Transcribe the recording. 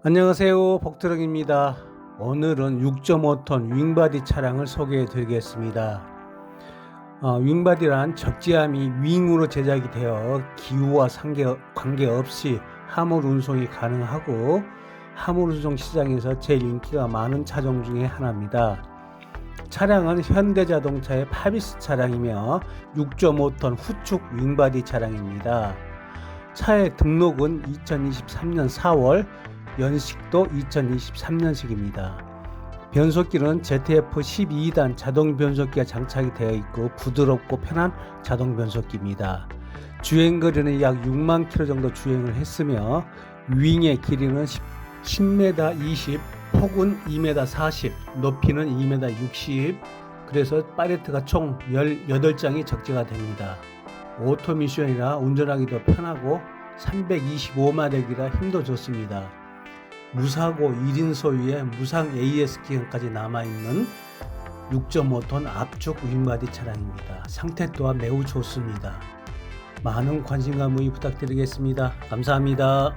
안녕하세요. 복트럭입니다. 오늘은 6.5톤 윙바디 차량을 소개해 드리겠습니다. 어, 윙바디란 적재함이 윙으로 제작이 되어 기후와 상계, 관계없이 화물 운송이 가능하고 화물 운송 시장에서 제일 인기가 많은 차종 중에 하나입니다. 차량은 현대자동차의 파비스 차량이며 6.5톤 후축 윙바디 차량입니다. 차의 등록은 2023년 4월, 연식도 2023년식입니다. 변속기는 ZF 12단 자동 변속기가 장착이 되어 있고 부드럽고 편한 자동 변속기입니다. 주행 거리는 약 6만 킬로 정도 주행을 했으며 윙의 길이는 10m 20, 폭은 2m 40, 높이는 2m 60. 그래서 팔레트가 총 18장이 적재가 됩니다. 오토 미션이라 운전하기도 편하고 325마력이라 힘도 좋습니다. 무사고 1인 소유의 무상 AS 기능까지 남아있는 6.5톤 압축 윙바디 차량입니다. 상태 또한 매우 좋습니다. 많은 관심과 문의 부탁드리겠습니다. 감사합니다.